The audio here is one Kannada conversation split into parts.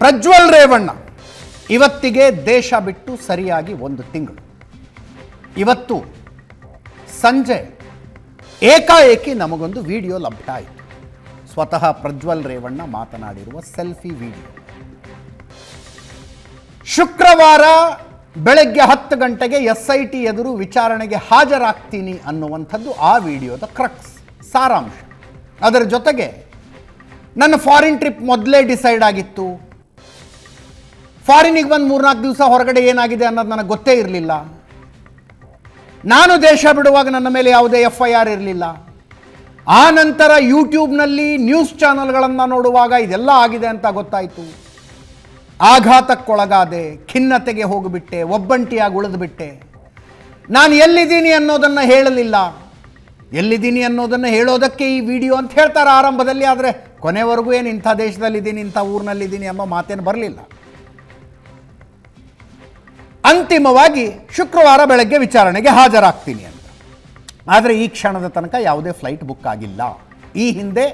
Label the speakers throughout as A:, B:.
A: ಪ್ರಜ್ವಲ್ ರೇವಣ್ಣ, ಇವತ್ತಿಗೆ ದೇಶ ಬಿಟ್ಟು ಸರಿಯಾಗಿ ಒಂದು ತಿಂಗಳು. ಇವತ್ತು ಸಂಜೆ ಏಕಾಏಕಿ ನಮಗೊಂದು ವಿಡಿಯೋ ಲಭ್ಯ ಆಯಿತು ಸ್ವತಃ ಪ್ರಜ್ವಲ್ ರೇವಣ್ಣ ಮಾತನಾಡಿರುವ ಸೆಲ್ಫಿ ವಿಡಿಯೋ. ಶುಕ್ರವಾರ ಬೆಳಗ್ಗೆ ಹತ್ತು ಗಂಟೆಗೆ ಎಸ್ ಐ ಟಿ ಎದುರು ವಿಚಾರಣೆಗೆ ಹಾಜರಾಗ್ತೀನಿ ಅನ್ನುವಂಥದ್ದು ಆ ವಿಡಿಯೋದ ಕ್ರಕ್ಸ್, ಸಾರಾಂಶ. ಅದರ ಜೊತೆಗೆ ನನ್ನ ಫಾರಿನ್ ಟ್ರಿಪ್ ಮೊದಲೇ ಡಿಸೈಡ್ ಆಗಿತ್ತು. ಫಾರಿನಿಗೆ ಬಂದು ಮೂರ್ನಾಲ್ಕು ದಿವಸ ಹೊರಗಡೆ ಏನಾಗಿದೆ ಅನ್ನೋದು ನನಗೆ ಗೊತ್ತೇ ಇರಲಿಲ್ಲ. ನಾನು ದೇಶ ಬಿಡುವಾಗ ನನ್ನ ಮೇಲೆ ಯಾವುದೇ ಎಫ್ ಐ ಆರ್ ಇರಲಿಲ್ಲ. ಆ ನಂತರ ಯೂಟ್ಯೂಬ್ನಲ್ಲಿ ನ್ಯೂಸ್ ಚಾನಲ್ಗಳನ್ನು ನೋಡುವಾಗ ಇದೆಲ್ಲ ಆಗಿದೆ ಅಂತ ಗೊತ್ತಾಯಿತು. ಆಘಾತಕ್ಕೊಳಗಾದೆ, ಖಿನ್ನತೆಗೆ ಹೋಗಿಬಿಟ್ಟೆ, ಒಬ್ಬಂಟಿಯಾಗಿ ಉಳಿದುಬಿಟ್ಟೆ. ನಾನು ಎಲ್ಲಿದ್ದೀನಿ ಅನ್ನೋದನ್ನು ಹೇಳಲಿಲ್ಲ. ಎಲ್ಲಿದ್ದೀನಿ ಅನ್ನೋದನ್ನು ಹೇಳೋದಕ್ಕೆ ಈ ವಿಡಿಯೋ ಅಂತ ಹೇಳ್ತಾರೆ ಆರಂಭದಲ್ಲಿ, ಆದರೆ ಕೊನೆವರೆಗೂ ಏನು ಇಂಥ ದೇಶದಲ್ಲಿದ್ದೀನಿ, ಇಂಥ ಊರಿನಲ್ಲಿದ್ದೀನಿ ಎಂಬ ಮಾತೇನು ಬರಲಿಲ್ಲ. ಅಂತಿಮವಾಗಿ ಶುಕ್ರವಾರ ಬೆಳಗ್ಗೆ ವಿಚಾರಣೆಗೆ ಹಾಜರಾಗ್ತೀನಿ ಅಂತ. ಆದರೆ ಈ ಕ್ಷಣದ ತನಕ ಯಾವುದೇ ಫ್ಲೈಟ್ ಬುಕ್ ಆಗಿಲ್ಲ. ಈ ಹಿಂದೆ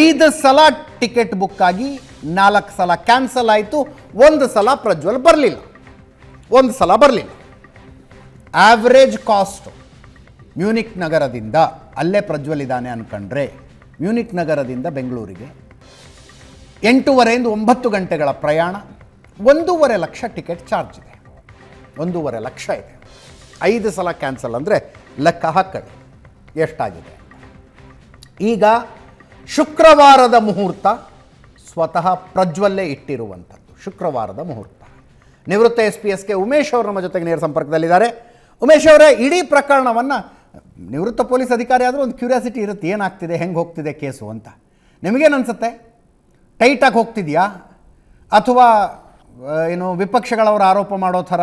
A: ಐದು ಸಲ ಟಿಕೆಟ್ ಬುಕ್ ಆಗಿ ನಾಲ್ಕು ಸಲ ಕ್ಯಾನ್ಸಲ್ ಆಯಿತು, ಒಂದು ಸಲ ಪ್ರಜ್ವಲ್ ಬರಲಿಲ್ಲ. ಒಂದು ಸಲ ಬರಲಿಲ್ಲ. ಆವ್ರೇಜ್ ಕಾಸ್ಟ್ ಮ್ಯೂನಿಕ್ ನಗರದಿಂದ ಅಲ್ಲೇ ಪ್ರಜ್ವಲ್ ಇದ್ದಾನೆ ಅನ್ಕಂಡ್ರೆ ಮ್ಯೂನಿಕ್ ನಗರದಿಂದ ಬೆಂಗಳೂರಿಗೆ ಎಂಟೂವರೆಯಿಂದ ಒಂಬತ್ತು ಗಂಟೆಗಳ ಪ್ರಯಾಣ, ಒಂದೂವರೆ ಲಕ್ಷ ಟಿಕೆಟ್ ಚಾರ್ಜ್ ಇದೆ. ಒಂದೂವರೆ ಲಕ್ಷ ಇದೆ. ಐದು ಸಲ ಕ್ಯಾನ್ಸಲ್ ಅಂದರೆ ಲೆಕ್ಕ ಹಾಕಿ ಎಷ್ಟಾಗಿದೆ? ಈಗ ಶುಕ್ರವಾರದ ಮುಹೂರ್ತ ಸ್ವತಃ ಪ್ರಜ್ವಲ್ಲೇ ಇಟ್ಟಿರುವಂಥದ್ದು, ಶುಕ್ರವಾರದ ಮುಹೂರ್ತ. ನಿವೃತ್ತ ಎಸ್ ಪಿ ಎಸ್ಗೆ ಉಮೇಶ್ ಅವರು ನಮ್ಮ ಜೊತೆಗೆ ನೇರ ಸಂಪರ್ಕದಲ್ಲಿದ್ದಾರೆ. ಉಮೇಶ್ ಅವರೇ, ಇಡೀ ಪ್ರಕರಣವನ್ನು, ನಿವೃತ್ತ ಪೊಲೀಸ್ ಅಧಿಕಾರಿ ಆದರೂ ಒಂದು ಕ್ಯೂರಿಯಾಸಿಟಿ ಇರುತ್ತೆ, ಏನಾಗ್ತಿದೆ, ಹೆಂಗೆ ಹೋಗ್ತಿದೆ ಕೇಸು ಅಂತ. ನಿಮಗೇನು ಅನಿಸುತ್ತೆ ಟೈಟಾಗಿ ಹೋಗ್ತಿದೆಯಾ? ಅಥವಾ ಏನು ವಿಪಕ್ಷಗಳವರು ಆರೋಪ ಮಾಡೋ ಥರ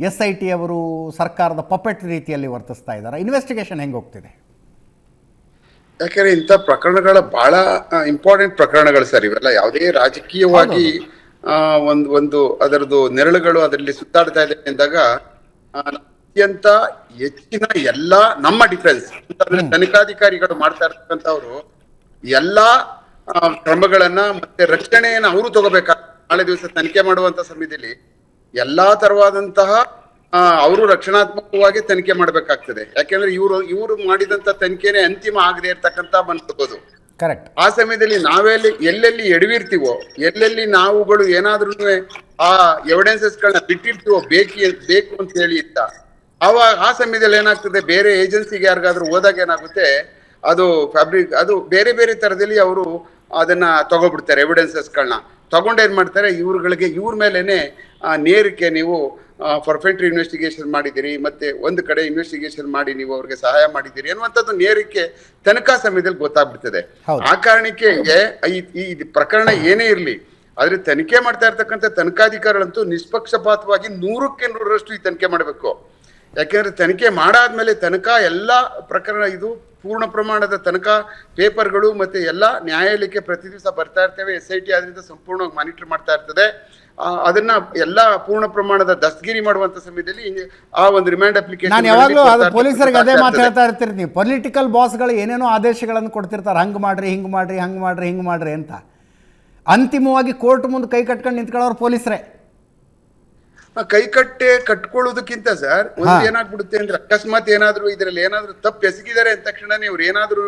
A: ಎಸ್ ಐ ಟಿ ಅವರು ಸರ್ಕಾರದ ಪಪೆಟ್ ರೀತಿಯಲ್ಲಿ ವರ್ತಿಸ್ತಾ ಇದ್ದಾರೆ. ಇನ್ವೆಸ್ಟಿಗೇಷನ್ ಹೆಂಗೆ ಹೋಗ್ತಿದೆ?
B: ಯಾಕಂದ್ರೆ ಇಂಥ ಪ್ರಕರಣಗಳ ಬಹಳ ಇಂಪಾರ್ಟೆಂಟ್ ಪ್ರಕರಣಗಳು ಸರ್ ಇವೆಲ್ಲ. ಯಾವುದೇ ರಾಜಕೀಯವಾಗಿ ಒಂದು ಒಂದು ಅದರದ್ದು ನೆರಳುಗಳು ಅದರಲ್ಲಿ ಸುತ್ತಾಡ್ತಾ ಇದೆ ಅಂದಾಗ ಆ, ಅತ್ಯಂತ ಹೆಚ್ಚಿನ ಎಲ್ಲಾ ನಮ್ಮ ಡಿಫೆನ್ಸ್ ಅಂತಂದ್ರೆ ತನಿಖಾಧಿಕಾರಿಗಳು ಮಾಡ್ತಾ ಇರ್ತಕ್ಕಂಥವ್ರು ಎಲ್ಲಾ ಕ್ರಮಗಳನ್ನ ಮತ್ತೆ ರಕ್ಷಣೆಯನ್ನ ಅವರು ತಗೋಬೇಕಾಗ್ತದೆ ನಾಳೆ ದಿವಸ ತನಿಖೆ ಮಾಡುವಂತ ಸಮಯದಲ್ಲಿ ಎಲ್ಲಾ ತರವಾದಂತಹ ಅವರು ರಕ್ಷಣಾತ್ಮಕವಾಗಿ ತನಿಖೆ ಮಾಡಬೇಕಾಗ್ತದೆ. ಯಾಕೆಂದ್ರೆ ಇವರು ಇವರು ಮಾಡಿದಂತ ತನಿಖೆನೆ ಅಂತಿಮ ಆಗದೆ ಇರ್ತಕ್ಕಂತ ಬಂದ್ಬೋದು
A: ಕರೆಕ್ಟ್
B: ಆ ಸಮಯದಲ್ಲಿ ನಾವೆಲ್ಲಿ ಎಲ್ಲೆಲ್ಲಿ ಎಡವಿರ್ತೀವೋ ಎಲ್ಲೆಲ್ಲಿ ನಾವುಗಳು ಏನಾದ್ರೂ ಆ ಎವಿಡೆನ್ಸಸ್ ಗಳನ್ನ ಬಿಟ್ಟಿರ್ತೀವೋ ಬೇಕಿ ಬೇಕು ಅಂತ ಹೇಳಿ ಇತ್ತ ಅವಾಗ ಆ ಸಮಯದಲ್ಲಿ ಏನಾಗ್ತದೆ ಬೇರೆ ಏಜೆನ್ಸಿಗೆ ಯಾರಿಗಾದ್ರೂ ಹೋದಾಗ ಏನಾಗುತ್ತೆ ಅದು ಫ್ಯಾಬ್ರಿಕ್ ಅದು ಬೇರೆ ಬೇರೆ ತರದಲ್ಲಿ ಅವರು ಅದನ್ನ ತಗೊಬಿಡ್ತಾರೆ ಎವಿಡೆನ್ಸಸ್ ಗಳನ್ನ ತಗೊಂಡೇನ್ ಮಾಡ್ತಾರೆ ಇವ್ರಗಳಿಗೆ ಇವ್ರ ಮೇಲೇನೆ ಆ, ನೇರಕ್ಕೆ ನೀವು ಪರ್ಫೆಕ್ಟ್ ಇನ್ವೆಸ್ಟಿಗೇಷನ್ ಮಾಡಿದ್ದೀರಿ ಮತ್ತೆ ಒಂದು ಕಡೆ ಇನ್ವೆಸ್ಟಿಗೇಷನ್ ಮಾಡಿ ನೀವು ಅವ್ರಿಗೆ ಸಹಾಯ ಮಾಡಿದ್ದೀರಿ ಅನ್ನುವಂಥದ್ದು ನೇರಕ್ಕೆ ತನಕ ಸಮಯದಲ್ಲಿ ಗೊತ್ತಾಗ್ಬಿಡ್ತದೆ. ಆ ಕಾರಣಕ್ಕೆ ಈ ಈ ಪ್ರಕರಣ ಏನೇ ಇರಲಿ ಆದ್ರೆ ತನಿಖೆ ಮಾಡ್ತಾ ಇರ್ತಕ್ಕಂಥ ತನಿಖಾಧಿಕಾರಿಗಳಂತೂ ನಿಷ್ಪಕ್ಷಪಾತವಾಗಿ ನೂರಕ್ಕೆ ನೂರರಷ್ಟು ಈ ತನಿಖೆ ಮಾಡಬೇಕು. ಯಾಕೆಂದ್ರೆ ತನಿಖೆ ಮಾಡಾದ್ಮೇಲೆ ತನಕಾ ಎಲ್ಲಾ ಪ್ರಕರಣ ಇದು ಪೂರ್ಣ ಪ್ರಮಾಣದ ತನಕ ಪೇಪರ್ಗಳು ಮತ್ತೆ ಎಲ್ಲಾ ನ್ಯಾಯಾಲಯಕ್ಕೆ ಪ್ರತಿ ದಿವಸ ಬರ್ತಾ ಇರ್ತೇವೆ ಎಸ್ ಐ ಟಿ ಆದ್ರಿಂದ ಸಂಪೂರ್ಣವಾಗಿ ಮಾನಿಟರ್ ಮಾಡ್ತಾ ಇರ್ತದೆ. ಅದನ್ನ ಎಲ್ಲಾ ಪೂರ್ಣ ಪ್ರಮಾಣದ ದಸ್ತಗಿರಿ ಮಾಡುವಂತ ಸಮಯದಲ್ಲಿ ಆ ಒಂದು ರಿಮ್ಯಾಂಡ್ ಅಪ್ಲಿಕೇಶನ್
A: ನಾನು ಯಾವಾಗಲೂ ಅದು ಪೊಲೀಸರಿಗೆ ಅದೇ ಮಾತು ಹೇಳ್ತಾ ಇರ್ತೀರಿ ನೀವು ಪೊಲಿಟಿಕಲ್ ಬಾಸ್ಗಳು ಏನೇನೋ ಆದೇಶಗಳನ್ನು ಕೊಡ್ತಿರ್ತಾರೆ. ಹಂಗೆ ಮಾಡ್ರಿ ಹಿಂಗೆ ಮಾಡ್ರಿ ಹಂಗೆ ಮಾಡ್ರಿ ಹಿಂಗೆ ಮಾಡ್ರಿ ಅಂತ. ಅಂತಿಮವಾಗಿ ಕೋರ್ಟ್ ಮುಂದೆ ಕೈ ಕಟ್ಕೊಂಡು ನಿಂತ್ಕೊಳ್ಳೋರು ಪೊಲೀಸರೇ.
B: ಕೈ ಕಟ್ಟೆ ಕಟ್ಕೊಳ್ಳೋದಕ್ಕಿಂತ ಸರ್. ಒಂದು ಏನಾಗ್ಬಿಡುತ್ತೆ ಅಂದ್ರೆ ಅಕಸ್ಮಾತ್ ಏನಾದ್ರು ಇದ್ರಲ್ಲಿ ಏನಾದ್ರು ತಪ್ಪು ಎಸಗಿದ್ದಾರೆ ಅಂದ ತಕ್ಷಣ ಇವ್ರು ಏನಾದ್ರು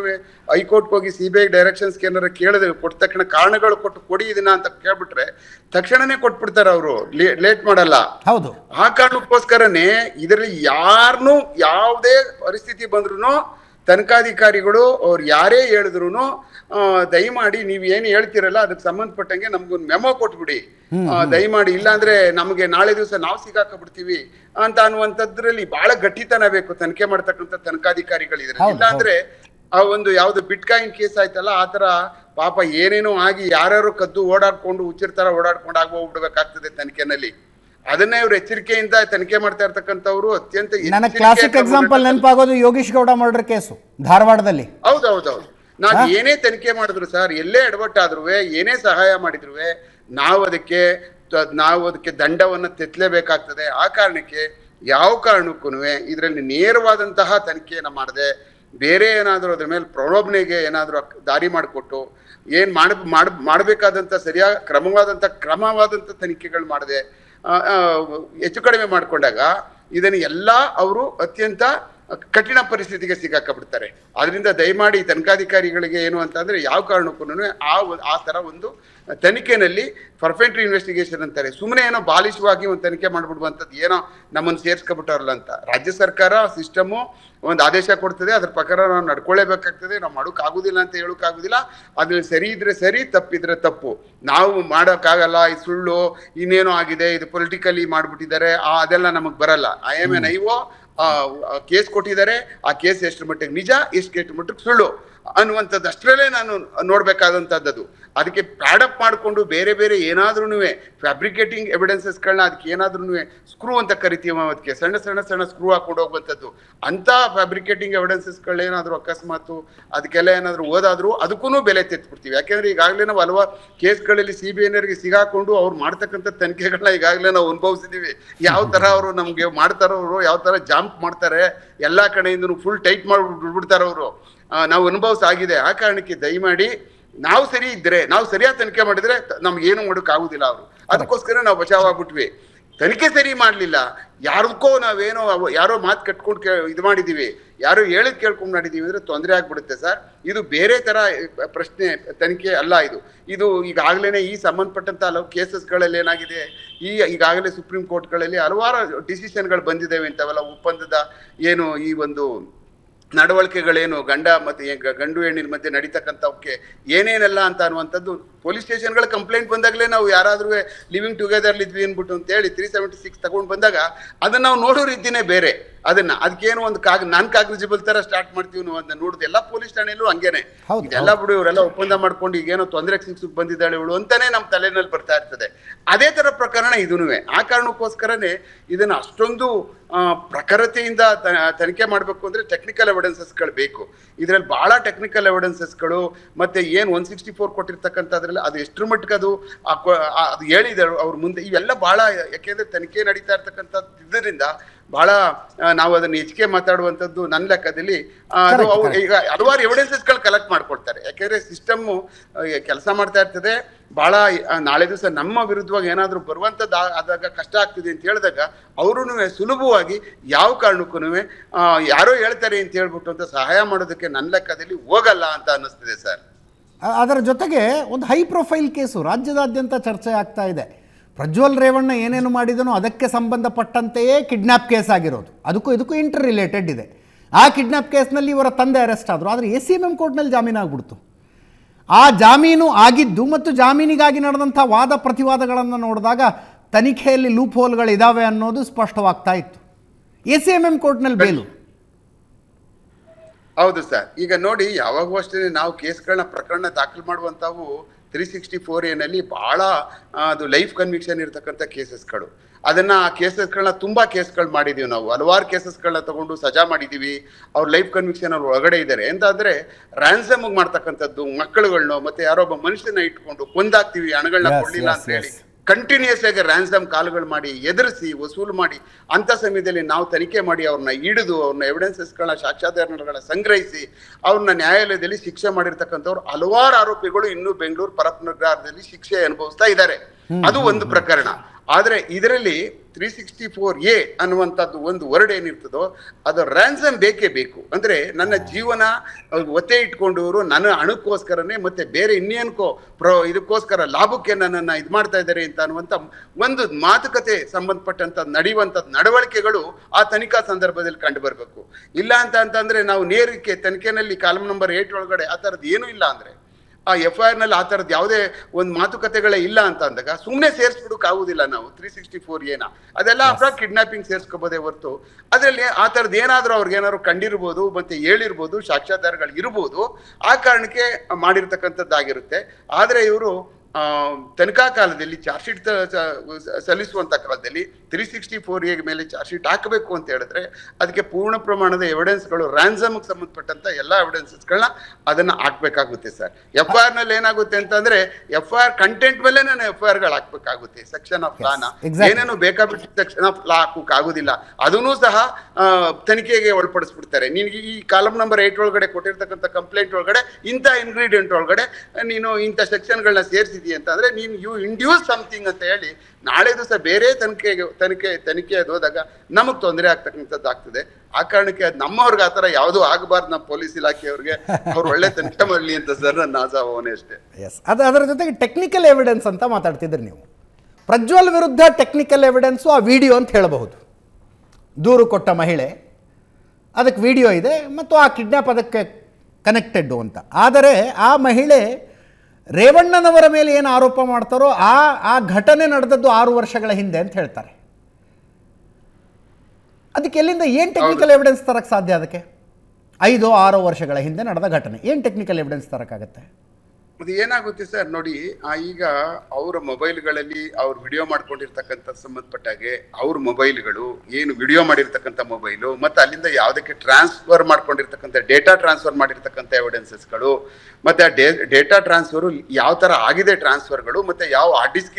B: ಹೈಕೋರ್ಟ್ ಹೋಗಿ ಸಿಬಿಐ ಡೈರೆಕ್ಷನ್ಸ್ ಏನಾರ ಕೇಳಿದ್ರೆ ಕೊಟ್ಟ ತಕ್ಷಣ ಕಾರಣಗಳು ಕೊಟ್ಟು ಕೊಡಿ ಇದನ್ನ ಅಂತ ಕೇಳ್ಬಿಟ್ರೆ ತಕ್ಷಣನೇ ಕೊಟ್ಬಿಡ್ತಾರೆ ಅವರು. ಲೇಟ್ ಮಾಡಲ್ಲ.
A: ಹೌದು.
B: ಆ ಕಾರಣಕ್ಕೋಸ್ಕರನೇ ಇದರಲ್ಲಿ ಯಾರನ್ನು ಯಾವುದೇ ಪರಿಸ್ಥಿತಿ ಬಂದ್ರು ತನಿಖಾಧಿಕಾರಿಗಳು ಅವ್ರು ಯಾರೇ ಹೇಳಿದ್ರು ದಯಮಾಡಿ ನೀವ್ ಏನ್ ಹೇಳ್ತಿರಲ್ಲ ಅದಕ್ಕೆ ಸಂಬಂಧಪಟ್ಟಂಗೆ ನಮ್ಗೊಂದು ಮೆಮೊ ಕೊಟ್ಬಿಡಿ. ದಯಮಾಡಿ ಇಲ್ಲಾಂದ್ರೆ ನಮಗೆ ನಾಳೆ ದಿವಸ ನಾವು ಸಿಗಾಕಬಿಡ್ತೀವಿ ಅಂತ ಅನ್ನುವಂಥದ್ರಲ್ಲಿ ಬಹಳ ಗಟ್ಟಿತನ ಬೇಕು ತನಿಖೆ ಮಾಡ್ತಕ್ಕಂಥ ತನಿಖಾಧಿಕಾರಿಗಳಿದ್ರೆ. ಇಲ್ಲಾಂದ್ರೆ ಆ ಒಂದು ಯಾವ್ದು ಬಿಟ್ಕಾಯಿನ್ ಕೇಸ್ ಆಯ್ತಲ್ಲ ಆತರ ಪಾಪ ಏನೇನೋ ಆಗಿ ಯಾರ್ಯಾರು ಕದ್ದು ಓಡಾಡ್ಕೊಂಡು ಹುಚ್ಚಿರ್ತಾರ ಓಡಾಡ್ಕೊಂಡು ಆಗೋಗ್ಬಿಡ್ಬೇಕಾಗ್ತದೆ ತನಿಖೆನಲ್ಲಿ. ಅದನ್ನೇ ಇವ್ರು ಎಚ್ಚರಿಕೆಯಿಂದ ತನಿಖೆ ಮಾಡ್ತಾ ಇರ್ತಕ್ಕಂಥವ್ರು ಅತ್ಯಂತ
A: ನನಗೆ ಕ್ಲಾಸಿಕ್ ಎಕ್ಸಾಂಪಲ್ ನೆನಪಾಗೋದು ಯೋಗೀಶ್ ಗೌಡ ಮರ್ಡರ್ ಕೇಸು ಧಾರವಾಡದಲ್ಲಿ.
B: ಹೌದೌದೌದು. ನಾವ್ ಏನೇ ತನಿಖೆ ಮಾಡಿದ್ರು ಸರ್ ಎಲ್ಲೇ ಎಡವಟ್ಟಾದ್ರು ಏನೇ ಸಹಾಯ ಮಾಡಿದ್ರು ನಾವು ಅದಕ್ಕೆ ನಾವು ಅದಕ್ಕೆ ದಂಡವನ್ನ ತೆತ್ತಲೇಬೇಕಾಗ್ತದೆ ಆ ಕಾರಣಕ್ಕೆ ಯಾವ ಕಾರಣಕ್ಕೂ ಇದರಲ್ಲಿ ನೇರವಾದಂತಹ ತನಿಖೆಯನ್ನು ಮಾಡದೆ ಬೇರೆ ಏನಾದರೂ ಅದ್ರ ಮೇಲೆ ಪ್ರಲೋಭನೆಗೆ ಏನಾದರೂ ದಾರಿ ಮಾಡಿಕೊಟ್ಟು ಏನ್ ಮಾಡ ಮಾಡ್ ಮಾಡಬೇಕಾದಂತ ಸರಿಯಾದ ಕ್ರಮವಾದಂತ ಕ್ರಮವಾದಂತ ತನಿಖೆಗಳು ಮಾಡದೆ. ಹೆಚ್ಚು ಕಡಿಮೆ ಮಾಡಿಕೊಂಡಾಗ ಇದನ್ನು ಎಲ್ಲ ಅವರು ಅತ್ಯಂತ ಕಠಿಣ ಪರಿಸ್ಥಿತಿಗೆ ಸಿಕ್ಕಾಕಬಿಡ್ತಾರೆ. ಅದರಿಂದ ದಯಮಾಡಿ ತನಿಖಾಧಿಕಾರಿಗಳಿಗೆ ಏನು ಅಂತಂದರೆ ಯಾವ ಕಾರಣಕ್ಕೂ ಆ ಆ ತರ ಒಂದು ತನಿಖೆನಲ್ಲಿ ಪರ್ಫೆಕ್ಟ್ರಿ ಇನ್ವೆಸ್ಟಿಗೇಷನ್ ಅಂತಾರೆ. ಸುಮ್ಮನೆ ಏನೋ ಬಾಲಿಶವಾಗಿ ಒಂದು ತನಿಖೆ ಮಾಡಿಬಿಡುವಂಥದ್ದು ಏನೋ ನಮ್ಮನ್ನು ಸೇರ್ಸ್ಕೊಬಿಟ್ಟಾರಲ್ಲ ಅಂತ. ರಾಜ್ಯ ಸರ್ಕಾರ ಸಿಸ್ಟಮು ಒಂದು ಆದೇಶ ಕೊಡ್ತದೆ, ಅದ್ರ ಪ್ರಕಾರ ನಾವು ನಡ್ಕೊಳ್ಳೇಬೇಕಾಗ್ತದೆ ನಾವು ಮಾಡೋಕ್ಕಾಗೋದಿಲ್ಲ ಅಂತ ಹೇಳೋಕ್ಕಾಗೋದಿಲ್ಲ. ಅದ್ರಲ್ಲಿ ಸರಿ ಇದ್ರೆ ಸರಿ, ತಪ್ಪಿದ್ರೆ ತಪ್ಪು. ನಾವು ಮಾಡೋಕ್ಕಾಗಲ್ಲ, ಈ ಸುಳ್ಳು ಇನ್ನೇನೋ ಆಗಿದೆ, ಇದು ಪೊಲಿಟಿಕಲಿ ಮಾಡಿಬಿಟ್ಟಿದ್ದಾರೆ, ಆ ಅದೆಲ್ಲ ನಮಗೆ ಬರಲ್ಲ. ಐ ಎಂ ಎನ್ ಐವೋ ಕೇಸ್ ಕೊಟ್ಟಿದ್ದಾರೆ, ಆ ಕೇಸ್ ಎಷ್ಟು ಮಟ್ಟಿಗೆ ನಿಜ, ಎಷ್ಟು ಎಷ್ಟು ಮಟ್ಟಿಗೆ ಸುಳ್ಳು ಅನ್ನುವಂಥದ್ದು ಅಷ್ಟರಲ್ಲೇ ನಾನು ನೋಡ್ಬೇಕಾದಂಥದ್ದು ಅದಕ್ಕೆ ಪ್ಯಾಡಪ್ ಮಾಡಿಕೊಂಡು ಬೇರೆ ಬೇರೆ ಏನಾದ್ರೂ ಫ್ಯಾಬ್ರಿಕೇಟಿಂಗ್ ಎವಿಡೆನ್ಸಸ್ಗಳನ್ನ ಅದಕ್ಕೆ ಏನಾದ್ರೂ ಸ್ಕ್ರೂ ಅಂತ ಕರಿತೀವಿ ಅದಕ್ಕೆ ಸಣ್ಣ ಸಣ್ಣ ಸಣ್ಣ ಸ್ಕ್ರೂ ಹಾಕೊಂಡು ಹೋಗುವಂಥದ್ದು. ಅಂತ ಫ್ಯಾಬ್ರಿಕೇಟಿಂಗ್ ಎವಿಡೆನ್ಸಸ್ಗಳೇನಾದರೂ ಅಕಸ್ಮಾತು ಅದಕ್ಕೆಲ್ಲ ಏನಾದರೂ ಓದಾದರೂ ಅದಕ್ಕೂ ಬೆಲೆ ತೆತ್ಬಿಡ್ತೀವಿ. ಯಾಕೆಂದರೆ ಈಗಾಗಲೇ ನಾವು ಹಲವಾರು ಕೇಸ್ಗಳಲ್ಲಿ ಸಿ ಬಿ ಐನರಿಗೆ ಸಿಗಾಕೊಂಡು ಅವ್ರು ಮಾಡ್ತಕ್ಕಂಥ ತನಿಖೆಗಳನ್ನ ಈಗಾಗಲೇ ನಾವು ಅನುಭವಿಸಿದ್ದೀವಿ ಯಾವ ತರ ಅವರು ನಮಗೆ ಮಾಡ್ತಾರೋ ಅವರು, ಯಾವ ತರ ಜಾಂಪ್ ಮಾಡ್ತಾರೆ, ಎಲ್ಲಾ ಕಡೆಯಿಂದ ಫುಲ್ ಟೈಟ್ ಮಾಡಿ ಬಿಡ್ಬಿಡ್ತಾರೆ ಅವರು. ನಾವು ಅನುಭವಿಸಾಗಿದೆ. ಆ ಕಾರಣಕ್ಕೆ ದಯಮಾಡಿ ನಾವು ಸರಿ ಇದ್ರೆ ನಾವು ಸರಿಯಾದ ತನಿಖೆ ಮಾಡಿದ್ರೆ ನಮ್ಗೆ ಏನು ಮಾಡೋಕ್ ಆಗುದಿಲ್ಲ ಅವರು ಅದಕ್ಕೋಸ್ಕರ ನಾವು ಬಚಾವ್ ಆಗ್ಬಿಟ್ವಿ ತನಿಖೆ ಸರಿ ಮಾಡಲಿಲ್ಲ. ಯಾರಕ್ಕೋ ನಾವೇನೋ ಯಾರೋ ಮಾತು ಕಟ್ಕೊಂಡು ಕೇ ಇದು ಮಾಡಿದೀವಿ. ಯಾರೋ ಹೇಳಿದ್ ಕೇಳ್ಕೊಂಡು ಮಾಡಿದೀವಿ ಅಂದ್ರೆ ತೊಂದರೆ ಆಗ್ಬಿಡುತ್ತೆ ಸರ್. ಇದು ಬೇರೆ ತರ ಪ್ರಶ್ನೆ ತನಿಖೆ ಅಲ್ಲ ಇದು. ಇದು ಈಗಾಗಲೇ ಈ ಸಂಬಂಧಪಟ್ಟಂಥ ಹಲವು ಕೇಸಸ್ಗಳಲ್ಲಿ ಏನಾಗಿದೆ ಈ ಈಗಾಗಲೇ ಸುಪ್ರೀಂ ಕೋರ್ಟ್ಗಳಲ್ಲಿ ಹಲವಾರು ಡಿಸಿಷನ್ಗಳು ಬಂದಿದ್ದಾವೆ ಇಂಥವೆಲ್ಲ ಒಪ್ಪಂದದ ಏನು ಈ ಒಂದು ನಡವಳಿಕೆಗಳೇನು, ಗಂಡ ಮತ್ತು ಗಂಡು ಹೆಣ್ಣಿನ ಮಧ್ಯೆ ನಡೀತಕ್ಕಂಥವಕ್ಕೆ ಏನೇನೆಲ್ಲ ಅಂತ ಅನ್ನುವಂಥದ್ದು ಪೊಲೀಸ್ ಸ್ಟೇಷನ್ಗಳ ಕಂಪ್ಲೇಂಟ್ ಬಂದಾಗಲೇ ನಾವು ಯಾರಾದರೂ ಲಿವಿಂಗ್ ಟುಗೆದರ್ ಇದ್ವಿ ಅನ್ಬಿಟ್ಟು ಅಂತ ಹೇಳಿ ತ್ರೀ ಸೆವೆಂಟಿ ಸಿಕ್ಸ್ ತಗೊಂಡು ಬಂದಾಗ ಅದನ್ನ ನಾವು ನೋಡೋ ರೀತಿನೇ ಬೇರೆ. ಅದನ್ನ ಅದಕ್ಕೇನು ಒಂದು ಕಾಗ್ ನಾನ್ ಕಾಗ್ನಿಜಿಬಲ್ ತರ ಸ್ಟಾರ್ಟ್ ಮಾಡ್ತೀವಿ ನಾವು ಅದನ್ನ ನೋಡುದು. ಎಲ್ಲಾ ಪೊಲೀಸ್ ಠಾಣೆಯಲ್ಲೂ ಹಂಗೇನೆ.
A: ಎಲ್ಲಾ
B: ಇದೆಲ್ಲ ಬಿಡು ಇವರೆಲ್ಲ ಒಪ್ಪಂದ ಮಾಡ್ಕೊಂಡು ಈಗೇನೋ ತೊಂದರೆ ಸಿಕ್ಸಕ್ ಬಂದಿದ್ದಾಳೆ ಇವಳು ಅಂತಾನೆ ನಮ್ಮ ತಲೆನಲ್ಲಿ ಬರ್ತಾ ಇರ್ತದೆ. ಅದೇ ತರ ಪ್ರಕರಣ ಇದೂನುವೆ. ಆ ಕಾರಣಕ್ಕೋಸ್ಕರನೇ ಇದನ್ನ ಅಷ್ಟೊಂದು ಪ್ರಖರತೆಯಿಂದ ತನಿಖೆ ಮಾಡಬೇಕು ಅಂದ್ರೆ ಟೆಕ್ನಿಕಲ್ ಎವಿಡೆನ್ಸಸ್ಗಳು ಬೇಕು. ಇದರಲ್ಲಿ ಬಹಳ ಟೆಕ್ನಿಕಲ್ ಎವಿಡೆನ್ಸಸ್ಗಳು ಮತ್ತೆ ಏನ್ ಒನ್ ಸಿಕ್ಸ್ಟಿ ಫೋರ್ ಕೊಟ್ಟಿರ್ತಕ್ಕಂಥದ್ರಲ್ಲಿ ಅದು ಎಷ್ಟರ ಮಟ್ಟಿಗೆ ಅದು ಅದು ಹೇಳಿದರು ಅವ್ರ ಮುಂದೆ. ಇವೆಲ್ಲ ಬಹಳ ಯಾಕೆಂದ್ರೆ ತನಿಖೆ ನಡೀತಾ ಇರ್ತಕ್ಕಂಥದ್ದು ಇದರಿಂದ ಬಹಳ ನಾವು ಅದನ್ನ ಹೆಚ್ಚಿಗೆ ಮಾತಾಡುವಂಥದ್ದು ನನ್ನ ಲೆಕ್ಕದಲ್ಲಿ ಅದು ಅವ್ರು. ಈಗ ಹಲವಾರು ಎವಿಡೆನ್ಸಸ್ಗಳು ಕಲೆಕ್ಟ್ ಮಾಡ್ಕೊಡ್ತಾರೆ. ಯಾಕೆಂದ್ರೆ ಸಿಸ್ಟಮ್ ಕೆಲಸ ಮಾಡ್ತಾ ಇರ್ತದೆ. ಬಹಳ ನಾಳೆ ದಿವಸ ನಮ್ಮ ವಿರುದ್ಧವಾಗಿ ಏನಾದರೂ ಬರುವಂಥದ್ದು ಆದಾಗ ಕಷ್ಟ ಆಗ್ತಿದೆ ಅಂತ ಹೇಳಿದಾಗ ಅವರು ಸುಲಭವಾಗಿ ಯಾವ ಕಾರಣಕ್ಕೂ ಯಾರೋ ಹೇಳ್ತಾರೆ ಅಂತ ಹೇಳ್ಬಿಟ್ಟು ಅಂತ ಸಹಾಯ ಮಾಡೋದಕ್ಕೆ ನನ್ನ ಲೆಕ್ಕದಲ್ಲಿ ಹೋಗಲ್ಲ ಅಂತ ಅನ್ನಿಸ್ತಿದೆ ಸರ್.
A: ಅದರ ಜೊತೆಗೆ ಒಂದು ಹೈ ಪ್ರೊಫೈಲ್ ಕೇಸು ರಾಜ್ಯದಾದ್ಯಂತ ಚರ್ಚೆ ಆಗ್ತಾ ಇದೆ. ಪ್ರಜ್ವಲ್ ರೇವಣ್ಣ ಏನೇನು ಮಾಡಿದನೋ ಅದಕ್ಕೆ ಸಂಬಂಧಪಟ್ಟಂತೆಯೇ ಕಿಡ್ನಾಪ್ ಕೇಸ್ ಆಗಿರೋದು. ಅದಕ್ಕೂ ಇದಕ್ಕೂ ಇಂಟರ್ ರಿಲೇಟೆಡ್ ಇದೆ. ಆ ಕಿಡ್ನಾಪ್ ಕೇಸ್ನಲ್ಲಿ ಇವರ ತಂದೆ ಅರೆಸ್ಟ್ ಆದರು. ಆದರೆ ಎ ಸಿ ಎಂ ಎಂ ಕೋರ್ಟ್ನಲ್ಲಿ ಜಾಮೀನು ಆಗ್ಬಿಡ್ತು. ಆ ಜಾಮೀನು ಆಗಿದ್ದು ಮತ್ತು ಜಾಮೀನಿಗಾಗಿ ನಡೆದಂಥ ವಾದ ಪ್ರತಿವಾದಗಳನ್ನು ನೋಡಿದಾಗ ತನಿಖೆಯಲ್ಲಿ ಲೂಪ್ ಹೋಲ್ಗಳಿದ್ದಾವೆ ಅನ್ನೋದು ಸ್ಪಷ್ಟವಾಗ್ತಾ ಇತ್ತು. ಎ ಸಿ ಎಂ ಎಂ ಕೋರ್ಟ್ನಲ್ಲಿ ಬೇಲು.
B: ಹೌದು ಸರ್. ಈಗ ನೋಡಿ ಯಾವಾಗೂ ಅಷ್ಟೇ ನಾವು ಕೇಸ್ಗಳನ್ನ ಪ್ರಕರಣ ದಾಖಲು ಮಾಡುವಂತಾವು ತ್ರೀ ಸಿಕ್ಸ್ಟಿ ಫೋರ್ ಎನಲ್ಲಿ ಭಾಳ ಅದು ಲೈಫ್ ಕನ್ವಿಕ್ಷನ್ ಇರ್ತಕ್ಕಂಥ ಕೇಸಸ್ಗಳು ಅದನ್ನ ಆ ಕೇಸಸ್ಗಳನ್ನ ತುಂಬಾ ಕೇಸ್ಗಳು ಮಾಡಿದೀವಿ ನಾವು. ಹಲವಾರು ಕೇಸಸ್ಗಳನ್ನ ತಗೊಂಡು ಸಜಾ ಮಾಡಿದ್ದೀವಿ ಅವ್ರ ಲೈಫ್ ಕನ್ವಿಕ್ಷನ್ ಅವ್ರು ಒಳಗಡೆ ಇದ್ದಾರೆ ಎಂತಾದ್ರೆ ರ್ಯಾನ್ಸಮ್ಗೆ ಮಾಡ್ತಕ್ಕಂಥದ್ದು ಮಕ್ಕಳುಗಳನ್ನೋ ಮತ್ತೆ ಯಾರೋ ಒಬ್ಬ ಮನುಷ್ಯನ ಇಟ್ಕೊಂಡು ಕೊಂದಾಕ್ತೀವಿ ಹಣಗಳನ್ನ ಕೊಡಲಿಲ್ಲ ಅಂತ ಹೇಳಿ. ಕಂಟಿನ್ಯೂಸ್ ಆಗಿ ರ್ಯಾನ್ಸಮ್ ಕಾಲ್ಗಳು ಮಾಡಿ, ಎದುರಿಸಿ, ವಸೂಲು ಮಾಡಿ, ಅಂತ ಸಮಯದಲ್ಲಿ ನಾವು ತನಿಖೆ ಮಾಡಿ ಅವ್ರನ್ನ ಹಿಡಿದು ಅವ್ರನ್ನ ಎವಿಡೆನ್ಸಸ್ಗಳನ್ನ ಸಾಕ್ಷ್ಯಾಧಾರಗಳನ್ನ ಸಂಗ್ರಹಿಸಿ ಅವ್ರನ್ನ ನ್ಯಾಯಾಲಯದಲ್ಲಿ ಶಿಕ್ಷೆ ಮಾಡಿರ್ತಕ್ಕಂಥವ್ರು ಹಲವಾರು ಆರೋಪಿಗಳು ಇನ್ನೂ ಬೆಂಗಳೂರು ಪರಪ್ಪನಗರದಲ್ಲಿ ಶಿಕ್ಷೆ ಅನುಭವಿಸ್ತಾ ಇದ್ದಾರೆ. ಅದು ಒಂದು ಪ್ರಕರಣ. ಆದ್ರೆ ಇದರಲ್ಲಿ ತ್ರೀ ಸಿಕ್ಸ್ಟಿ ಫೋರ್ ಎ ಅನ್ನುವಂಥದ್ದು ಒಂದು ವರ್ಡ್ ಏನಿರ್ತದೋ ಅದು ರ್ಯಾನ್ಸಮ್ ಬೇಕೇ ಬೇಕು. ಅಂದ್ರೆ ನನ್ನ ಜೀವನ ಒತ್ತೆ ಇಟ್ಕೊಂಡವರು ನನ್ನ ಹಣಕ್ಕೋಸ್ಕರನೇ ಮತ್ತೆ ಬೇರೆ ಇನ್ನೇನ್ಕೋ ಪ್ರೋ ಇದಕ್ಕೋಸ್ಕರ ಲಾಭಕ್ಕೆ ನನ್ನನ್ನ ಇದು ಮಾಡ್ತಾ ಇದ್ದಾರೆ ಅಂತ ಅನ್ನುವಂಥ ಒಂದು ಮಾತುಕತೆ ಸಂಬಂಧಪಟ್ಟಂತ ನಡೆಯುವಂತ ನಡವಳಿಕೆಗಳು ಆ ತನಿಖಾ ಸಂದರ್ಭದಲ್ಲಿ ಕಂಡು ಬರಬೇಕು ಇಲ್ಲ ಅಂತ ಅಂತಂದ್ರೆ ನಾವು ನೇರಕ್ಕೆ ತನಿಖೆನಲ್ಲಿ ಕಾಲಮ್ ನಂಬರ್ ಏಟ್ ಒಳಗಡೆ ಆ ಥರದ್ದು ಏನೂ ಇಲ್ಲ ಅಂದ್ರೆ ಆ ಎಫ್ ಐ ಆರ್ನಲ್ಲಿ ಆ ಥರದ್ದು ಯಾವುದೇ ಒಂದು ಮಾತುಕತೆಗಳೇ ಇಲ್ಲ ಅಂತ ಅಂದಾಗ ಸುಮ್ಮನೆ ಸೇರಿಸ್ಬಿಡೋಕ್ಕಾಗೋದಿಲ್ಲ ಆಗುದಿಲ್ಲ ನಾವು ತ್ರೀ ಸಿಕ್ಸ್ಟಿ ಫೋರ್ ಏನ. ಅದೆಲ್ಲ ಅಪರಾಧ ಕಿಡ್ನಾಪಿಂಗ್ ಸೇರಿಸ್ಕೋಬೋದೇ ಹೊರತು. ಅದರಲ್ಲಿ ಆ ಥರದ್ದು ಏನಾದರೂ ಅವ್ರಿಗೆ ಏನಾದ್ರು ಕಂಡಿರ್ಬೋದು ಮತ್ತೆ ಹೇಳಿರ್ಬೋದು ಸಾಕ್ಷ್ಯಾಧಾರಗಳು ಇರ್ಬೋದು ಆ ಕಾರಣಕ್ಕೆ ಮಾಡಿರ್ತಕ್ಕಂಥದ್ದಾಗಿರುತ್ತೆ. ಆದರೆ ಇವರು ತನಿಖಾ ಕಾಲದಲ್ಲಿ ಚಾರ್ಜ್ ಶೀಟ್ ಸಲ್ಲಿಸುವಂತ ಕಾಲದಲ್ಲಿ ತ್ರೀ ಸಿಕ್ಸ್ಟಿ ಫೋರ್ ಎ ಮೇಲೆ ಚಾರ್ಜ್ ಶೀಟ್ ಹಾಕಬೇಕು ಅಂತ ಹೇಳಿದ್ರೆ ಅದಕ್ಕೆ ಪೂರ್ಣ ಪ್ರಮಾಣದ ಎವಿಡೆನ್ಸ್ಗಳು ರ್ಯಾನ್ಸಮ್ಗೆ ಸಂಬಂಧಪಟ್ಟಂತ ಎಲ್ಲ ಎವಿಡೆನ್ಸಸ್ಗಳನ್ನ ಅದನ್ನ ಹಾಕ್ಬೇಕಾಗುತ್ತೆ ಸರ್ ಎಫ್ ಆರ್ನಲ್ಲಿ ಏನಾಗುತ್ತೆ ಅಂತಂದ್ರೆ ಎಫ್ ಆರ್ ಕಂಟೆಂಟ್ ಮೇಲೆ ನಾನು ಎಫ್ ಐ ಆರ್ಗಳು ಹಾಕ್ಬೇಕಾಗುತ್ತೆ ಸೆಕ್ಷನ್ ಆಫ್ ಲಾನ. ಏನೇನು ಬೇಕಾಬಿಟ್ಟು ಸೆಕ್ಷನ್ ಆಫ್ ಲಾ ಹಾಕೋಕ್ ಆಗೋದಿಲ್ಲ ಅದನ್ನು ಸಹ ತನಿಖೆಗೆ ಒಳಪಡಿಸ್ಬಿಡ್ತಾರೆ. ನಿನಗೆ ಈ ಕಾಲಮ್ ನಂಬರ್ ಏಟ್ ಒಳಗಡೆ ಕೊಟ್ಟಿರ್ತಕ್ಕಂಥ ಕಂಪ್ಲೇಂಟ್ ಒಳಗಡೆ ಇಂಥ ಇನ್ಗ್ರೀಡಿಯೆಂಟ್ ಒಳಗಡೆ ನೀನು ಇಂಥ ಸೆಕ್ಷನ್ಗಳನ್ನ ಸೇರಿಸಿದಿ ಅಂತ ಅಂದ್ರೆ ನೀನು ಯು ಇಂಡ್ಯೂಸ್ ಸಮಥಿಂಗ್ ಅಂತ ಹೇಳಿ ನಾಳೆ ದಿವಸ ಬೇರೆ ತನಿಖೆಗೆ, ತನಿಖೆ ತನಿಖೆ ಅದು ಹೋದಾಗ ನಮಗ್ ತೊಂದರೆ ಆಗ್ತಕ್ಕಂಥದ್ದು ಆಗ್ತದೆ. ಆ ಕಾರಣಕ್ಕೆ ಅದು ನಮ್ಮವ್ರಿಗೆ ಆತರ ಯಾವುದೂ ಆಗಬಾರ್ದು ನಮ್ಮ ಪೊಲೀಸ್ ಇಲಾಖೆಯವ್ರಿಗೆ. ಅವ್ರು ಒಳ್ಳೆ ತನಿಖೆ ಮಾಡಲಿ ಅಂತ ಸರ್ ನನ್ನ ಆಶಾಭಾವನೆ ಅಷ್ಟೇ.
A: ಎಸ್ ಅದು ಅದರ ಜೊತೆಗೆ ಟೆಕ್ನಿಕಲ್ ಎವಿಡೆನ್ಸ್ ಅಂತ ಮಾತಾಡ್ತಿದ್ರಿ ನೀವು. ಪ್ರಜ್ವಲ್ ವಿರುದ್ಧ ಟೆಕ್ನಿಕಲ್ ಎವಿಡೆನ್ಸು ಆ ವಿಡಿಯೋ ಅಂತ ಹೇಳಬಹುದು. ದೂರು ಕೊಟ್ಟ ಮಹಿಳೆ. ಅದಕ್ಕೆ ವಿಡಿಯೋ ಇದೆ ಮತ್ತು ಆ ಕಿಡ್ನ್ಯಾಪ್ ಅದಕ್ಕೆ ಕನೆಕ್ಟೆಡ್ಡು ಅಂತ. ಆದರೆ ಆ ಮಹಿಳೆ ರೇವಣ್ಣನವರ ಮೇಲೆ ಏನು ಆರೋಪ ಮಾಡ್ತಾರೋ ಆ ಆ ಘಟನೆ ನಡೆದದ್ದು ಆರು ವರ್ಷಗಳ ಹಿಂದೆ ಅಂತ ಹೇಳ್ತಾರೆ. ಅದಕ್ಕೆ ಎಲ್ಲಿಂದ ಏನು ಟೆಕ್ನಿಕಲ್ ಎವಿಡೆನ್ಸ್ ತರಕ್ಕೆ ಸಾಧ್ಯ ಅದಕ್ಕೆ? ಐದು ಆರು ವರ್ಷಗಳ ಹಿಂದೆ ನಡೆದ ಘಟನೆ. ಏನು ಟೆಕ್ನಿಕಲ್ ಎವಿಡೆನ್ಸ್ ತರಕ್ಕಾಗತ್ತೆ?
B: ಅದು ಏನಾಗುತ್ತೆ ಸರ್ ನೋಡಿ ಈಗ ಅವರ ಮೊಬೈಲ್ಗಳಲ್ಲಿ ಅವ್ರು ವಿಡಿಯೋ ಮಾಡ್ಕೊಂಡಿರ್ತಕ್ಕಂಥ ಸಂಬಂಧಪಟ್ಟಾಗೆ ಅವ್ರ ಮೊಬೈಲ್ಗಳು ಏನು ವಿಡಿಯೋ ಮಾಡಿರ್ತಕ್ಕಂಥ ಮೊಬೈಲು ಮತ್ತೆ ಅಲ್ಲಿಂದ ಯಾವುದಕ್ಕೆ ಟ್ರಾನ್ಸ್ಫರ್ ಮಾಡ್ಕೊಂಡಿರ್ತಕ್ಕಂಥ ಡೇಟಾ ಟ್ರಾನ್ಸ್ಫರ್ ಮಾಡಿರ್ತಕ್ಕಂಥ ಎವಿಡೆನ್ಸಸ್ಗಳು ಮತ್ತೆ ಆ ಡೇಟಾ ಟ್ರಾನ್ಸ್ಫರ್ ಯಾವ ತರ ಆಗಿದೆ ಟ್ರಾನ್ಸ್ಫರ್ಗಳು ಮತ್ತೆ ಯಾವ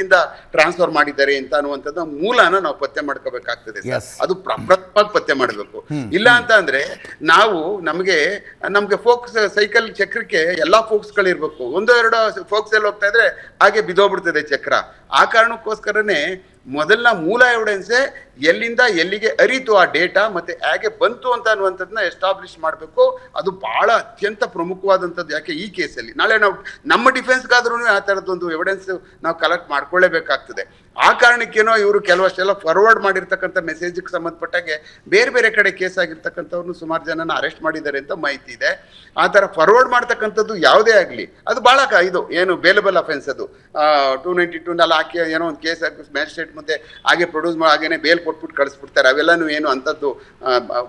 B: ಇಂದ ಟ್ರಾನ್ಸ್ಫರ್ ಮಾಡಿದ್ದಾರೆ ಅಂತ ಅನ್ನುವಂಥದ್ದು ಮೂಲನ ನಾವು ಪತ್ತೆ ಮಾಡ್ಕೋಬೇಕಾಗ್ತದೆ. ಅದು ಪ್ರಪ್ರಥಮವಾಗಿ ಪತ್ತೆ ಮಾಡಬೇಕು. ಇಲ್ಲ ಅಂತ ಅಂದ್ರೆ ನಾವು ನಮಗೆ ನಮ್ಗೆ ಫೋಕ್ಸ್ ಸೈಕಲ್ ಚಕ್ರಕ್ಕೆ ಎಲ್ಲಾ ಫೋಕ್ಸ್ ಗಳಿರ್ಬೇಕು. ಒಂದು ಎರಡು ಫೋಕ್ಸ್ ಅಲ್ಲಿ ಹೋಗ್ತಾ ಇದ್ರೆ ಹಾಗೆ ಬಿದ್ದೋಗ್ಬಿಡ್ತದೆ ಚಕ್ರ. ಆ ಕಾರಣಕ್ಕೋಸ್ಕರನೇ ಮೊದಲನ ಮೂಲ ಎವಿಡೆನ್ಸೇ ಎಲ್ಲಿಂದ ಎಲ್ಲಿಗೆ ಅರಿತು ಆ ಡೇಟಾ ಮತ್ತೆ ಹೇಗೆ ಬಂತು ಅಂತ ಅನ್ನುವಂಥದ್ದನ್ನ ಎಸ್ಟಾಬ್ಲಿಷ್ ಮಾಡಬೇಕು. ಅದು ಬಹಳ ಅತ್ಯಂತ ಪ್ರಮುಖವಾದಂಥದ್ದು ಯಾಕೆ ಈ ಕೇಸಲ್ಲಿ ನಾಳೆ ನಾವು ನಮ್ಮ ಡಿಫೆನ್ಸ್ಗಾದ್ರೂ ಆ ಥರದ್ದೊಂದು ಎವಿಡೆನ್ಸ್ ನಾವು ಕಲೆಕ್ಟ್ ಮಾಡ್ಕೊಳ್ಳೇಬೇಕಾಗ್ತದೆ. ಆ ಕಾರಣಕ್ಕೇನೋ ಇವರು ಕೆಲವಷ್ಟೆಲ್ಲ ಫಾರ್ವರ್ಡ್ ಮಾಡಿರ್ತಕ್ಕಂಥ ಮೆಸೇಜಿಗೆ ಸಂಬಂಧಪಟ್ಟಾಗೆ ಬೇರೆ ಬೇರೆ ಕಡೆ ಕೇಸ್ ಆಗಿರ್ತಕ್ಕಂಥವ್ರನ್ನು ಸುಮಾರು ಜನನ ಅರೆಸ್ಟ್ ಮಾಡಿದ್ದಾರೆ ಅಂತ ಮಾಹಿತಿ ಇದೆ. ಆ ಥರ ಫಾರ್ವರ್ಡ್ ಮಾಡ್ತಕ್ಕಂಥದ್ದು ಯಾವುದೇ ಆಗಲಿ, ಅದು ಭಾಳ ಇದು ಏನು ಬೇಲಬಲ್ ಅಫೆನ್ಸ್ ಅದು. ಟೂ ನೈಂಟಿ ಟೂನಲ್ಲಿ ಹಾಕಿ ಏನೋ ಒಂದು ಕೇಸ್ ಮ್ಯಾಜಿಸ್ಟ್ರೇಟ್ ಮುಂದೆ ಹಾಗೆ ಪ್ರೊಡ್ಯೂಸ್ ಮಾಡಿ ಹಾಗೇನೆ ಬೇಲ್ ಕೊಟ್ಬಿಟ್ಟು ಕಳಿಸ್ಬಿಡ್ತಾರೆ. ಅವೆಲ್ಲನೂ ಏನು ಅಂಥದ್ದು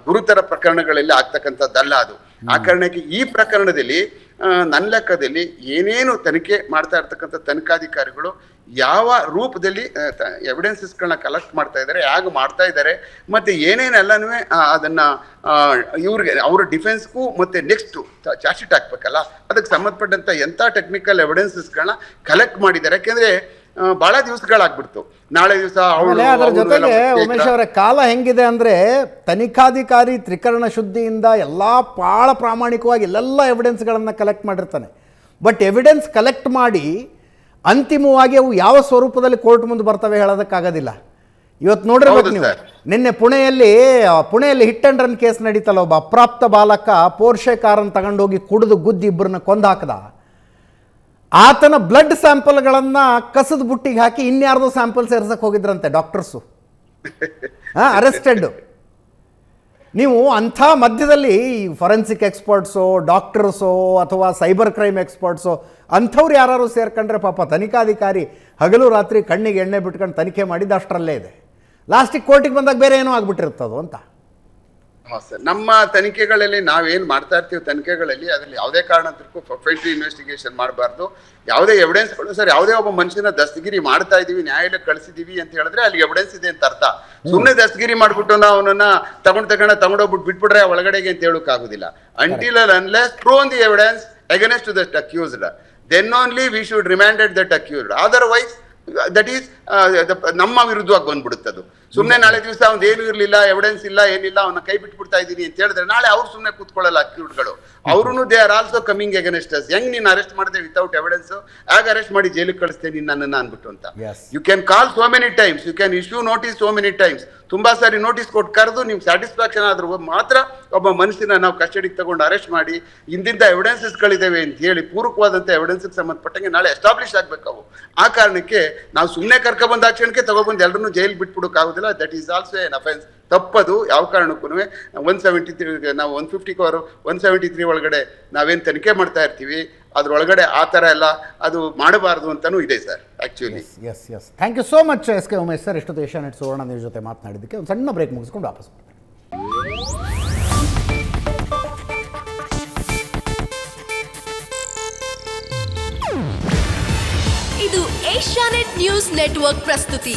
B: ಗುರುತರ ಪ್ರಕರಣಗಳಲ್ಲಿ ಆಗ್ತಕ್ಕಂಥದ್ದಲ್ಲ ಅದು. ಆ ಕಾರಣಕ್ಕೆ ಈ ಪ್ರಕರಣದಲ್ಲಿ ನನ್ನ ಲೆಕ್ಕದಲ್ಲಿ ಏನೇನು ತನಿಖೆ ಮಾಡ್ತಾ ಇರ್ತಕ್ಕಂಥ ತನಿಖಾಧಿಕಾರಿಗಳು ಯಾವ ರೂಪದಲ್ಲಿ ಎವಿಡೆನ್ಸಸ್ಗಳನ್ನ ಕಲೆಕ್ಟ್ ಮಾಡ್ತಾ ಇದ್ದಾರೆ ಹೇಗೆ ಮಾಡ್ತಾ ಇದ್ದಾರೆ ಮತ್ತೆ ಏನೇನೆಲ್ಲನೂ ಅದನ್ನ ಇವ್ರಿಗೆ ಅವ್ರ ಡಿಫೆನ್ಸ್ಗೂ ಮತ್ತೆ ನೆಕ್ಸ್ಟ್ ಚಾರ್ಜ್ ಶೀಟ್ ಹಾಕ್ಬೇಕಲ್ಲ? ಅದಕ್ಕೆ ಸಂಬಂಧಪಟ್ಟಂಥ ಎಂಥ ಟೆಕ್ನಿಕಲ್ ಎವಿಡೆನ್ಸಸ್ಗಳನ್ನ ಕಲೆಕ್ಟ್ ಮಾಡಿದ್ದಾರೆ. ಯಾಕೆಂದ್ರೆ ಬಹಳ ದಿವಸಗಳಾಗ್ಬಿಡ್ತು. ನಾಳೆ ದಿವಸ
A: ಅದರ ಜೊತೆಗೆ ಉಮೇಶ್ ಅವರ ಕಾಲ ಹೆಂಗಿದೆ ಅಂದ್ರೆ ತನಿಖಾಧಿಕಾರಿ ತ್ರಿಕರಣ ಶುದ್ಧಿಯಿಂದ ಎಲ್ಲ ಭಾಳ ಪ್ರಾಮಾಣಿಕವಾಗಿ ಎಲ್ಲೆಲ್ಲ ಎವಿಡೆನ್ಸ್ಗಳನ್ನು ಕಲೆಕ್ಟ್ ಮಾಡಿರ್ತಾನೆ. ಬಟ್ ಎವಿಡೆನ್ಸ್ ಕಲೆಕ್ಟ್ ಮಾಡಿ ಅಂತಿಮವಾಗಿ ಅವು ಯಾವ ಸ್ವರೂಪದಲ್ಲಿ ಕೋರ್ಟ್ ಮುಂದೆ ಬರ್ತವೆ ಹೇಳೋದಕ್ಕಾಗೋದಿಲ್ಲ. ಇವತ್ತು ನೋಡಿರ್ಬೇಕು ನೀವು. ನಿನ್ನೆ ಪುಣೆಯಲ್ಲಿ ಪುಣೆಯಲ್ಲಿ ಹಿಟ್ ಅಂಡ್ ರನ್ ಕೇಸ್ ನಡೀತಲ್ಲ ಒಬ್ಬ ಅಪ್ರಾಪ್ತ ಬಾಲಕ ಪೋರ್ಷೆ ಕಾರನ್ನು ತಗೊಂಡೋಗಿ ಕುಡಿದು ಗುದ್ದಿ ಇಬ್ಬರನ್ನ ಕೊಂದು ಹಾಕದ. ಆತನ ಬ್ಲಡ್ ಸ್ಯಾಂಪಲ್ಗಳನ್ನು ಕಸದ ಬುಟ್ಟಿಗೆ ಹಾಕಿ ಇನ್ಯಾರ್ದೋ ಸ್ಯಾಂಪಲ್ ಸೇರ್ಸಕ್ಕೆ ಹೋಗಿದ್ರಂತೆ ಡಾಕ್ಟರ್ಸು ಹಾಂ ಅರೆಸ್ಟೆಡ್ ನೀವು ಅಂಥ ಮಧ್ಯದಲ್ಲಿ ಫೊರೆನ್ಸಿಕ್ ಎಕ್ಸ್ಪರ್ಟ್ಸು ಡಾಕ್ಟರ್ಸು ಅಥವಾ ಸೈಬರ್ ಕ್ರೈಮ್ ಎಕ್ಸ್ಪರ್ಟ್ಸು ಅಂಥವ್ರು ಯಾರು ಸೇರ್ಕೊಂಡ್ರೆ ಪಾಪ ತನಿಖಾಧಿಕಾರಿ ಹಗಲು ರಾತ್ರಿ ಕಣ್ಣಿಗೆ ಎಣ್ಣೆ ಬಿಟ್ಕೊಂಡು ತನಿಖೆ ಮಾಡಿದ್ದು ಅಷ್ಟರಲ್ಲೇ ಇದೆ. ಲಾಸ್ಟಿಗೆ ಕೋರ್ಟಿಗೆ ಬಂದಾಗ ಬೇರೆ ಏನೋ ಆಗ್ಬಿಟ್ಟಿರ್ತದೋ ಅಂತ.
B: ಸರ್. ನಮ್ಮ ತನಿಖೆಗಳಲ್ಲಿ ನಾವೇನು ಮಾಡ್ತಾ ಇರ್ತೀವಿ ತನಿಖೆಗಳಲ್ಲಿ, ಅದ್ರಲ್ಲಿ ಯಾವುದೇ ಕಾರಣಕ್ಕೂ ಪ್ರೊಫೆಷನಲ್ ಇನ್ವೆಸ್ಟಿಗೇಷನ್ ಮಾಡಬಾರ್ದು. ಯಾವುದೇ ಎವಿಡೆನ್ಸ್ಗಳು ಸರ್, ಯಾವುದೇ ಒಬ್ಬ ಮನುಷ್ಯನ ದಸ್ತಗಿರಿ ಮಾಡ್ತಾ ಇದೀವಿ ನ್ಯಾಯಾಲಯಕ್ಕೆ ಕಳಿಸಿದೀವಿ ಅಂತ ಹೇಳಿದ್ರೆ ಅಲ್ಲಿ ಎವಿಡೆನ್ಸ್ ಇದೆ ಅಂತ ಅರ್ಥ. ಸುಮ್ಮನೆ ದಸ್ತಗಿರಿ ಮಾಡ್ಬಿಟ್ಟು ನಾವು ಅವನನ್ನ ತಗೊಂಡ್ ತಗೊಂಡ ತಗೊಂಡೋಗ್ಬಿಟ್ಟು ಬಿಟ್ಬಿಟ್ರೆ ಒಳಗಡೆಗೆ ಅಂತ ಹೇಳಕ್ ಆಗುದಿಲ್ಲ until unless proven the evidence against that accused then only we should remanded that accused otherwise that is ನಮ್ಮ ವಿರುದ್ಧವಾಗಿ ಬಂದ್ಬಿಡುತ್ತದು. ಸುಮ್ಮನೆ ನಾಳೆ ದಿವಸ ಅವ್ನು ಏನು ಇರಲಿಲ್ಲ ಎವಿಡೆನ್ಸ್ ಇಲ್ಲ ಏನಿಲ್ಲ ಅವನ ಕೈ ಬಿಟ್ಬಿಡ್ತಾ ಇದ್ದೀನಿ ಅಂತ ಹೇಳಿದ್ರೆ ನಾಳೆ ಅವ್ರು ಸುಮ್ಮನೆ ಕೂತ್ಕೊಳ್ಳಲ್ಲ ಅಕ್ಯೂಟ್ಗಳು. ಅವರು they are also coming against us ಹೆಂಗ್ ನೀನು ಅರೆಸ್ಟ್ ಮಾಡಿದೆ ವಿತೌಟ್ ಎವಿಡೆನ್ಸ್ ಆಗ ಅರೆಸ್ಟ್ ಮಾಡಿ ಜೈಲಿಗೆ ಕಳಿಸ್ತೇನೆ ನೀನು ನನ್ನನ್ನು ಅನ್ಬಿಟ್ಟು ಅಂತ. You can call so many times you can issue notice so many times ತುಂಬಾ ಸಾರಿ ನೋಟಿಸ್ ಕೊಟ್ಟು ಕರೆದು ನಿಮ್ ಸ್ಯಾಟಿಸ್ಫ್ಯಾಕ್ಷನ್ ಆದ್ರೂ ಮಾತ್ರ ಒಬ್ಬ ಮನುಷ್ಯನ ನಾವು ಕಸ್ಟಡಿಗೆ ತಗೊಂಡು ಅರೆಸ್ಟ್ ಮಾಡಿ ಇಂತಿಂತ ಎವಿಡೆನ್ಸಸ್ಗಳಿದ್ದಾವೆ ಅಂತ ಹೇಳಿ ಪೂರಕವಾದಂಥ ಎವಿಡೆನ್ಸ್ಗೆ ಸಂಬಂಧಪಟ್ಟಂಗೆ ನಾಳೆ ಎಸ್ಟಾಬ್ಲಿಷ್ ಆಗ್ಬೇಕು ಅವು. ಆ ಕಾರಣಕ್ಕೆ ನಾವು ಸುಮ್ಮನೆ ಕರ್ಕ ಬಂದ ಕ್ಷಣಕ್ಕೆ ತಗೊಬಂದು ಎಲ್ಲರನ್ನೂ jail ಬಿಟ್ಬಿಡೋಕ್ಕಾಗೋದಿಲ್ಲ. That is also an offence ತಪ್ಪದು ಯಾವ ಕಾರಣಕ್ಕೂ ಒನ್ ಸೆವೆಂಟಿ ತ್ರೀ ನಾವು one fifty cover one seventy three ಒಳಗಡೆ ನಾವೇನು ತನಿಖೆ ಮಾಡ್ತಾ ಇರ್ತೀವಿ ಅದರೊಳಗಡೆ ಆ ಥರ ಎಲ್ಲ ಅದು ಮಾಡಬಾರ್ದು ಅಂತಲೂ ಇದೆ sir actually
A: S S thank you so much S K Umesh sir ಇಷ್ಟೊತ್ತು ಏಷ್ಯಾನೆಟ್ ಸುವರ್ಣ ನ್ಯೂಸ್ ಜೊತೆ ಮಾತನಾಡಿದ್ದಕ್ಕೆ ಒಂದು ಸಣ್ಣ ಬ್ರೇಕ್ ಮುಗಿಸ್ಕೊಂಡು ವಾಪಸ್
C: ಇದು ಏಷ್ಯಾನೆಟ್ ನ್ಯೂಸ್ ನೆಟ್ವರ್ಕ್ ಪ್ರಸ್ತುತಿ.